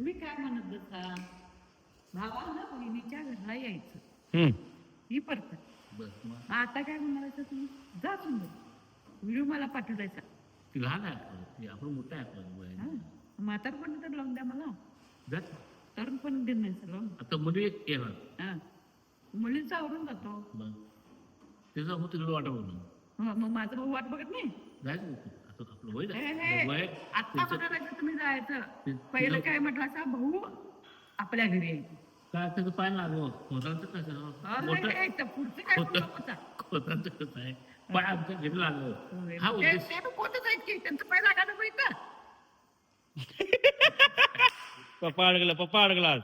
तुम्ही काय म्हणत बसा? भावाला बहिणीच्या घरला यायचं. ही परत. बस मग? आता काय म्हणायचं तुम्ही? जा सुंदर. व्हिडिओ मला पाठवायचा. ती लहान आहे आपण मोठं आहे हा. म्हातारपण तर लावून द्या मला. जात तरुण पण देत नाही सर लावून आता मुली हा. मुलींचा आवरून जातो. मग त्याचं हो तिकडे वाटा बघणं मग माझं भाऊ वाट बघत नाही? जायचं आपलं म्हणायचं तुम्ही जायचं. ते- पहिलं काय म्हटलं असा भाऊ आपल्या घरी यायचं काय त्याचं पाय लागलं खोतांचं कसं अरे, मोठं काय तर पुढचं काय खोतं- बोलू नकोसा. खोतांचं कसं आहे? पाय आमच्या घरी लागलं होय. हा ते- उद्देश ते तर कोणतंच आहेत की त्यांचं पाय लागायला पाहिजे पप्पा अडकला पप्पा अडकला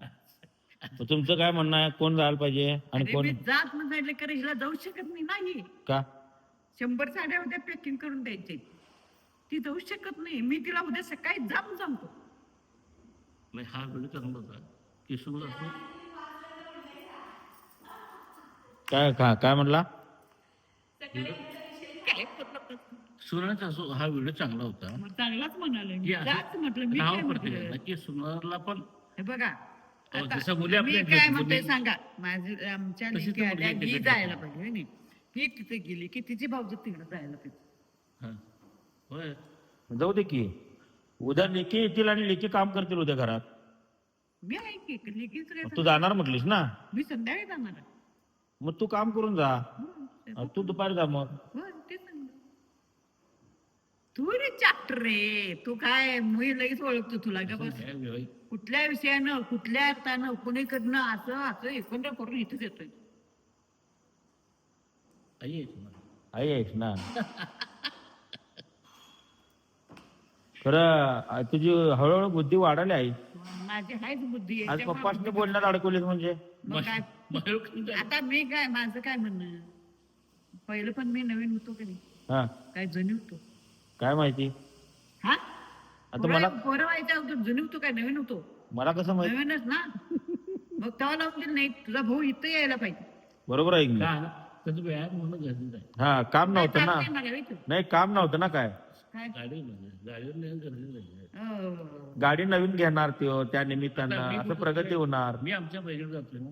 तुमचं काय म्हणणं आहे? कोण जायला पाहिजे? आणि कोण जात म्हणाले कर हिला जाऊ शकत नाही नाही का? शंभर साड्या उद्या पॅकिंग करून द्यायचे. ती जाऊ शकत नाही. मी तिला उद्या सकाळी जाऊन सांगतो. नाही हा व्हिडिओ चांगला होता किशोर असं काय का काय म्हणला? सुनाचा असो हा व्हिडिओ चांगला होता. चांगलाच म्हणाले. मी की असं जाच म्हटलं मी नाव काय पडते म्हटलं? की सुनारला पण हे बघा आता जसं मुली आपल्या मी काय म्हणते सांगा. माझी आमच्या तशी लेकी आल्या जायला पाहिजे होय नाही? ही तिथे गेली की तिची भाऊज तिकडे जायला पाहिजे हा. होय. जाऊ दे की. उद्या लेखी येतील आणि लेखी काम करतील उद्या घरात. मी आहे की लेकीच काय तू जाणार म्हटलीस ना? मी संध्याकाळी जाणार आहे. मग तू काम करून जा. हं, ते- आणि तू दुपारी जा मग. होय, ते तू रे चॅप्टर रे. तू काय मी लगेच ओळखतो तुला का बस. कुठल्या विषयानं कुठल्या अर्थानं कुणीकडनं असं असं एकंदर करून इथेच येतोय. आई आहे सुनार. आई आहेस ना. खरं तुझी हळूहळू बुद्धी वाढाली आई. माझी हायच बुद्धी आहे. आज पप्पासने बोलण्यात अडकवलीस म्हणजे? मग काय? आता मी काय माझं काय म्हणणं? पहिलं पण मी नवीन होतो की नाही? हा. काय जुनी होतो? काय माहिती? हा? आता मला पोरं व्हायच्या होतो जुनी होतो काय नवीन होतो? मला कसं माहिती? नवीनच ना. मग तेव्हा लावून दिलं नाही तुझा भाऊ इथं यायला पाहिजे. बरोबर आहे की नाही? का त्याचं व्यायाम होणं गरजेचं आहे हा काम नव्हतं ना. नाही काम नव्हतं ना काय काय गाडी गाडीवर नेणं गरजेचं आहे हो. गाडी नवीन घेणार त्यो त्या निमित्तानं आता मी असं प्रगती ते- होणार मी आमच्या बहिणीकडे जातोय ना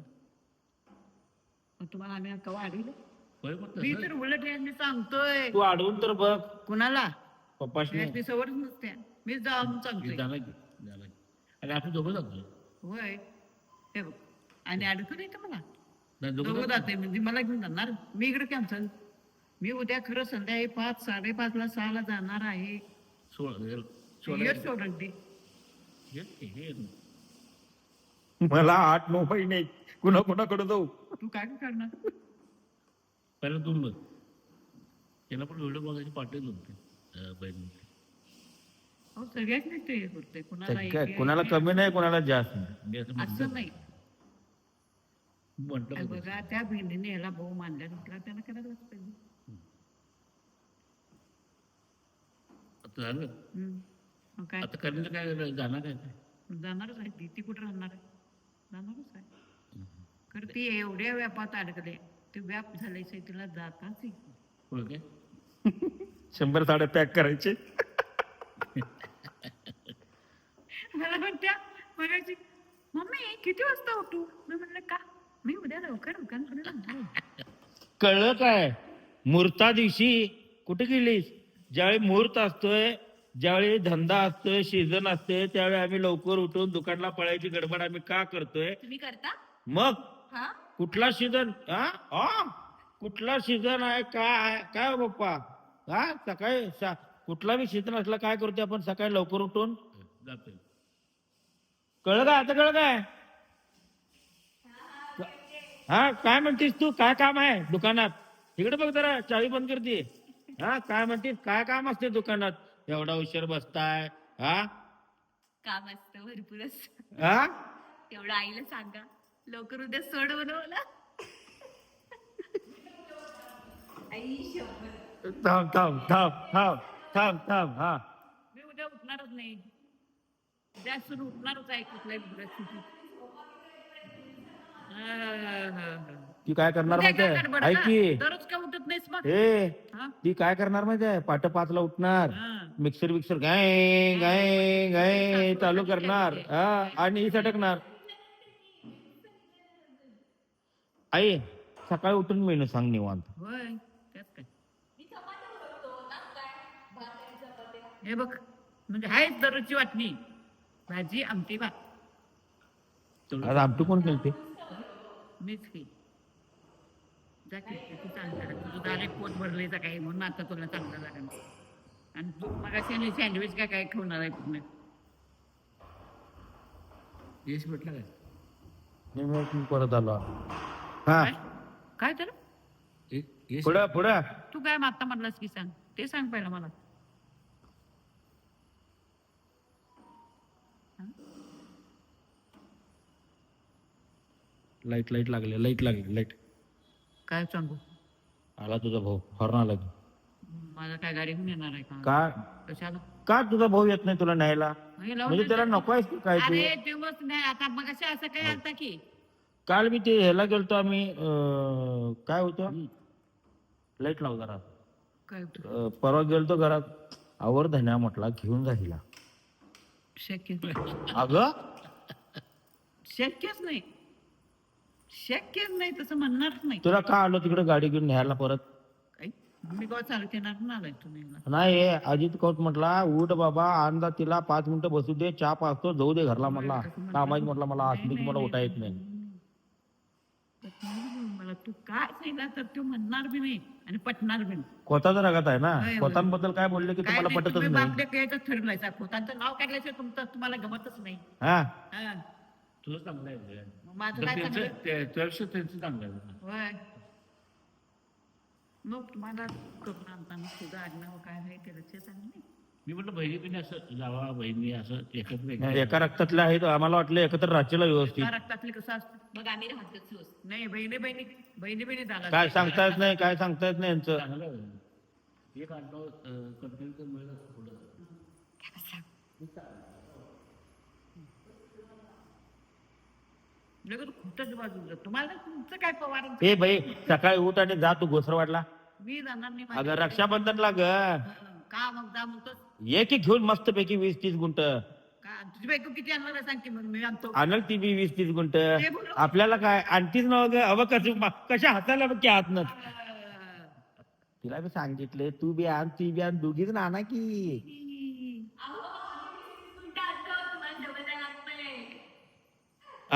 मग तुम्हाला आम्ही कवा आढळलं होय पण मी तसं तर उलट यांनी सांगतोय तू अडवून तर बघ कुणाला पप्पाशने मी सवरच नसते मी जाऊन सांगतोय झाला की झाला की आणि आपण दोघं जातोय होय हे बघ आणि अडकून येतं मला जाते म्हणजे मला घेऊन जाणार. मी इकडे कॅन्सल मी उद्या खरं संध्याकाळी पाच साडेपाच ला सहाला जाणार आहे. ते मला आठ नऊ महिने कुणा कुणाकडे जाऊ? तू काय करणार? पहिला दोन बघ. त्याला पण व्हिडिओ बघायची पाठवली होती बहिणी हो सगळ्याच नाही ते हे करते कुणाला कमी नाही कुणाला जास्त नाही. असं नाही. म्हटलं. बघा त्या बहिणीने याला भाऊ मानल्या नसला त्यानं करायलाच पाहिजे आता झालं? हम्म. मग काय? आता काय जाणार काय? जाणारच आहे ती ती कुठं राहणार आहे? जाणारच आहे. खरं ती एवढ्या व्यापात अडकले ते व्याप झाल्याशिवाय तिला जाताच. होय काय? शंभर साड्या पॅक करायचे. मला म्हणत्या मगाशी मम्मी किती वाजता उठू? मी म्हणलं का? मी उद्या लवकर दुकानकडे जाणार आहे." कळलं काय? मुहूर्ता दिवशी कुठे गेलीस? ज्यावेळी मुहूर्त असतोय ज्यावेळी धंदा असतोय सीझन असते त्यावेळी आम्ही लवकर उठून दुकानला पळायची गडबड आम्ही का करतोय? तुम्ही करता? मग? हा? कुठला सीझन हा? हा? कुठला सीझन आहे? काय आहे? काय हो पप्पा? हा? सकाळी सा- कुठला बी सीझन असला काय करतोय आपण? सकाळी लवकर उठून? जातोय. कळलं काय? आता कळलं काय? हा काय म्हणतीस तू? काय काम आहे दुकानात? इकडे बघ जरा चावी बंद करते हा काय म्हणतीस? काय काम असते दुकानात? एवढा उशीर बसताय हा? काम असतं भरपूर हा? तेवढं आईला सांगा लवकर उद्या सोड बनवला. आई शंभर. थांब थांब थांब थांब थांब थांब हा. मी उद्या उठणारच नाही. उद्या सुरू उठणारच आहे कुठल्याही परिस्थितीत. ती काय करणार उद्या माहिती काय आहे गडबड ऐक? की दररोज का उठत नाहीस मग ए हा? ती काय करणार माहिती आहे पाट पाचला उठणार हा. मिक्सर मिक्सर गाय गाय गाय चालू करणार हा आणि सटकणार आई सकाळी उठून मेनू सांग निवांत होय त्यात काय हे बघ म्हणजे आहेच दररोजची वाटणी भाजी आमटी भात आज आमटी कोण केलते मीच की. जा की तू तुझं पोट भरलेचं काय म्हणून आता तुला चांगलं लागेल. आणि तू मग सँडविच काय काय ठेवणार आहे पूर्ण? यश म्हटलं काय? मी मी परत आलो. हा. काय? काय तर यश पुढं पुढं. तू काय आता म्हणलास की सांग? ते सांग पहिलं मला. लाइट लाइट लागले लाइट लागली लाइट. काय सांगू? आला तुझा भाऊ हॉर्न आला की. माझा काय गाडी घेऊन येणार आहे का? का? कशाला? का तुझा भाऊ येत नाही तुला न्यायला? हे लावून म्हणजे त्याला. नको आहेस की काय तू? अरे दिवस नाही. आता मग असं काय आता की? काल मी ते ह्याला गेलतो आम्ही अं, काय होतं? लाइट लाव जरा. काय होतं? अं, परवा गेलतो घरात. आवर धन्या म्हटला घेऊन जा हिला. शक्य. अगं? शक्यच नाही. शक्यच नाही तसं म्हणणारच नाही. तुला का आलो तिकडे गाडी घेऊन न्यायला परत? मी गाव येणार तुम्ही नाही अजित कौत म्हटला उठ बाबा आणदा तिला पाच मिनिटं बसू दे चहा पाचतो जाऊ दे घरला म्हटला. कामाची म्हटला मला असली की मला उठा येत नाही. मला तू काय सांगितलं तर तू म्हणणार बी नाही आणि पटणार बी नाही. खोताच रागात आहे ना? होय. खोतांबद्दल काय बोलले की काय तुम्हाला नाही, पटतच तुम्ही नाही? ठरलायचा खोतांचं नाव काढल्याशिवाय तुमचं तुम्हाला गमतच नाही. हा? हा. तुझं चांगलं आहे उदय. मग माझं तर काय त्यांचं चांगलं? ते- त्यापेक्षा त्यांचं चांगलं आहे होय. मग तुम्हाला करून आणताना तुझं आडनाव काय आहे ते लक्षात आलं नाही? मी म्हटलं बहिणी बहिणी असं जावा बहिणी असं एकत्र नाही, एकत्र. एका रक्तातले आहे आम्हाला वाटलं एकत्र राहशील व्यवस्थित. का रक्तातले कसं असतं? मग आम्ही राहतोच. नाही बहिणी बहिणी बहिणी बहिणी झाला काय सांगता येत नाही काय सांगता येत नाही यांचं? चांगलं आहे. एक आडनाव कंटिन्यू तर मिळेल पुढं. लगेच खोटच बाजूला तुम्हाला तुमचं काय पवार ए बाई सकाळी उठ आणि जा तू घोसरवाडला. मी जाणार नाही अगं माझ्या- रक्षाबंधनला ग. हं, का मग जा म्हणतोस ये की घेऊन मस्त पैकी वीस तीस गुंट. का? तुझी बायको किती आणणार आहे सांग की मग मी आणतो. आणल ती बी वीस तीस गुंट. आपल्याला काय आणतीच ना ग? अव कशी कशा हाताला बघ की हात न अं, तिला बी सांगितले तू बी आण ती बी आण दोघीच ना आणा की.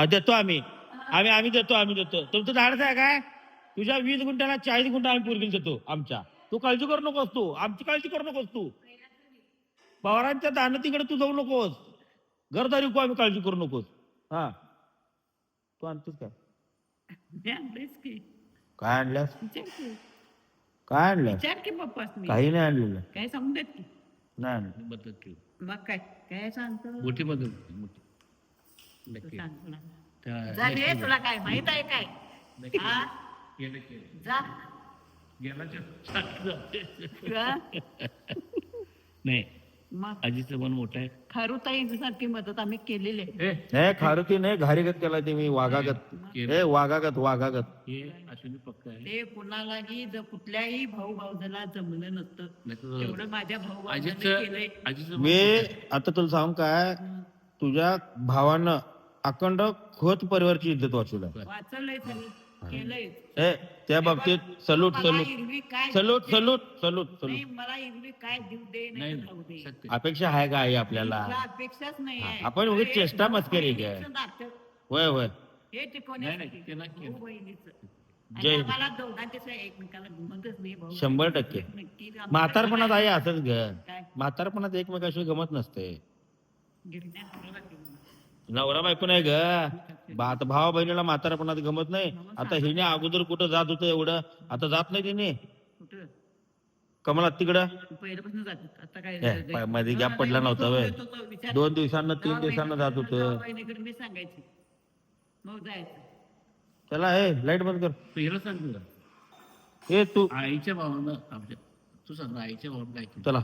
देतो आम्ही. आम्ही आम्ही देतो आम्ही देतो. तुमचं धाडच आहे काय? तुझ्या वीस गुंठ्याला चाळीस गुंठा आम्ही पूर्वील देतो आमच्या. तू काळजी करू नकोस तू. आमची काळजी करू नकोस तू. पवारांच्या दानतीकडे तू जाऊ नकोस. घरदारी को आम्ही काळजी करू नकोस. हा. तू आणतोस काय काय की. काय आणलं विचार की मी. काही नाही आणलेलं. काय सांगू देत की. नाही आणलं. मदत केली. मग काय? काय सांगतो? मोठी मदत. मोठी नक्की. सांगतो ना. त्या- जा रे तुला काय माहीत आहे काय? नक्की. हा? गेलं केलं जा. गेला ते सांगतो. का? नाही मग? आजीचं मन मोठं आहे. खारुताई सारखी मदत आम्ही केलेली आहे. ए, नाही खारुती नाही घारीगत केला ते मी वाघागत. ए वाघागत वाघागत. हे अश्विनी पक्क आहे. ते कुणालाही ज- कुठल्याही भाऊ भाऊजाला जमलं नसतं. तेवढं माझ्या भाऊ भाऊजाने आजीचं केलंय. आजीचं मन मी. आता तुला सांग काय? तुझ्या भावानं अखंड खोत परिवारची इज्जत वाचवलाय वाचवलंय त्यांनी केलंय ए त्या बाबतीत सलूट मला सलूट काय सलूट सलूट सलूट नाही सलूट मला काय देऊ दे नाही दे सत्य अपेक्षा आहे का आई आपल्याला अपेक्षाच नाही आहे. आपण उगाच हे चेष्टा मस्करी काय? नातं, होय होय हे नाही, नाही, टिकवण्यासाठी ते नाही केलं. भाऊ बहिणीचं. जय आणि हिंद. आम्हाला दोघांच्याशिवाय एकमेकाला गमतच नाही भाऊ शंभर टक्के नक्की म्हातारपणात आई असंच काय? म्हातारपणात एकमेकाशिवाय गमत नसते गिरण्या. नवरा बायको नाही ग. भात भावा बहिणीला म्हातारपणात गमत नाही. आता हिने अगोदर कुठं जात होतं एवढं? आता जात नाही तिने. कुठं? कमलात तिकडं? पहिल्यापासून जातात आता काय ए, मध्ये गॅप पडला नव्हता. विचार दोन दिवसांना तीन दिवसांना जात होतं बहिणीकडे मी सांगायची. मग जायचं. चला हे लाइट बंद कर. पहिलं सांग तुला ए तू आईच्या भावानं आमच्या तू सांग ना, आईच्या भावानं काय केलं? चला.